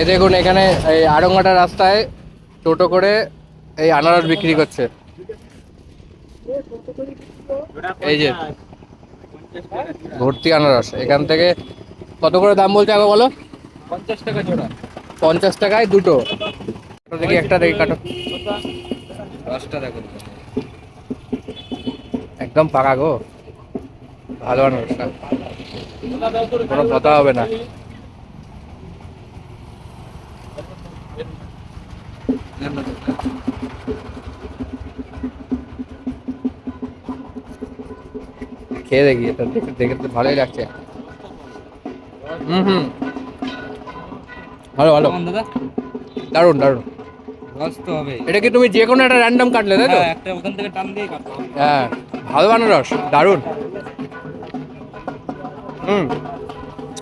এই দেখুন এখানে এই আড়ংঘাটা রাস্তায় টোটো করে এই আনারস বিক্রি করছে। এই যে ভর্তি আনারস। এখান থেকে কত করে দাম বলছে আগে বলো? পঞ্চাশ টাকা জোড়া। পঞ্চাশ টাকায় দুটো। দেখি একটা দেখি কাটো। দশটা দেখো। একদম পাকা গো। ভালো আনারসটা কোনো কথা হবে না। খেয়ে দেখি এটা দেখে তো ভালোই লাগছে। হুম হুম। ভালো ভালো। দাদা? দারুণ দারুণ। রস হবে এটা কি তুমি যে কোনো একটা র্যান্ডম কাটলে তাই তো? হ্যাঁ, একটা ওখান থেকে টান দিয়ে কাটতে হ্যাঁ ভালো আনারস দারুণ। হুম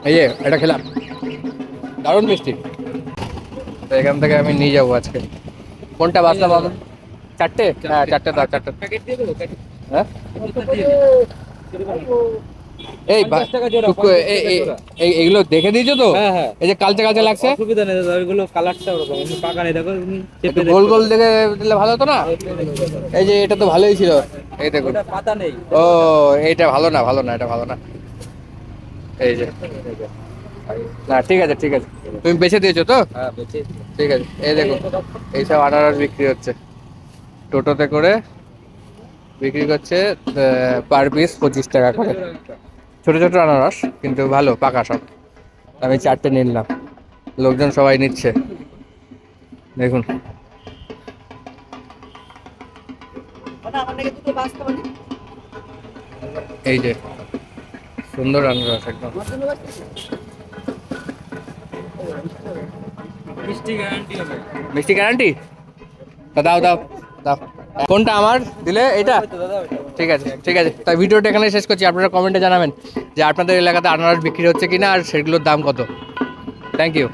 এই এটা খেলাম। দারুণ মিষ্টি। তো এখান থেকে আমি নিয়ে যাব আজকে। কোনটা বাসলাম আমি চারটে? হ্যাঁ চারটে দাও চারটে। হ্যাঁ? এই বা- 50 টাকা জোড়া, টুকু, 50 এই- টাকা এই- জোড়া। এই- এইগুলো দেখে দিয়েছ তো? হ্যাঁ হ্যাঁ। এই যে কালচে কালচে লাগছে? অসুবিধা নেই ওইগুলো কালারটা ওরকম পাকা নেই দেখো চেপে গোল গোল দেখে দিলে ভালো হতো না? এই যে এটা তো ভালোই ছিল। এই ওটা পাতা নেই। ও এইটা ভালো না ভালো না এটা ভালো না। এই যে। না ঠিক আছে ঠিক আছে। তুমি বেছে দিয়েছ তো? হ্যাঁ ঠিক আছে এই দেখুন এইসব আনারস বিক্রি হচ্ছে। টোটোতে করে বিক্রি করছে পার পিস পঁচিশ টাকা করে। ছোট ছোট আনারস কিন্তু ভালো পাকা সব। আমি চারটে নিলাম। লোকজন সবাই নিচ্ছে। দেখুন। এই যে সুন্দর আনারস একদম। মিষ্টি গ্যারান্টি দাও দাও দাও। কোনটা আমার? দিলে এটা ঠিক আছে ঠিক আছে। তাই ভিডিওটা এখানে শেষ করছি। আপনারা কমেন্টে জানাবেন যে আপনাদের এলাকাতে আনারস বিক্রি হচ্ছে কিনা আর সেগুলোর দাম কত। Thank you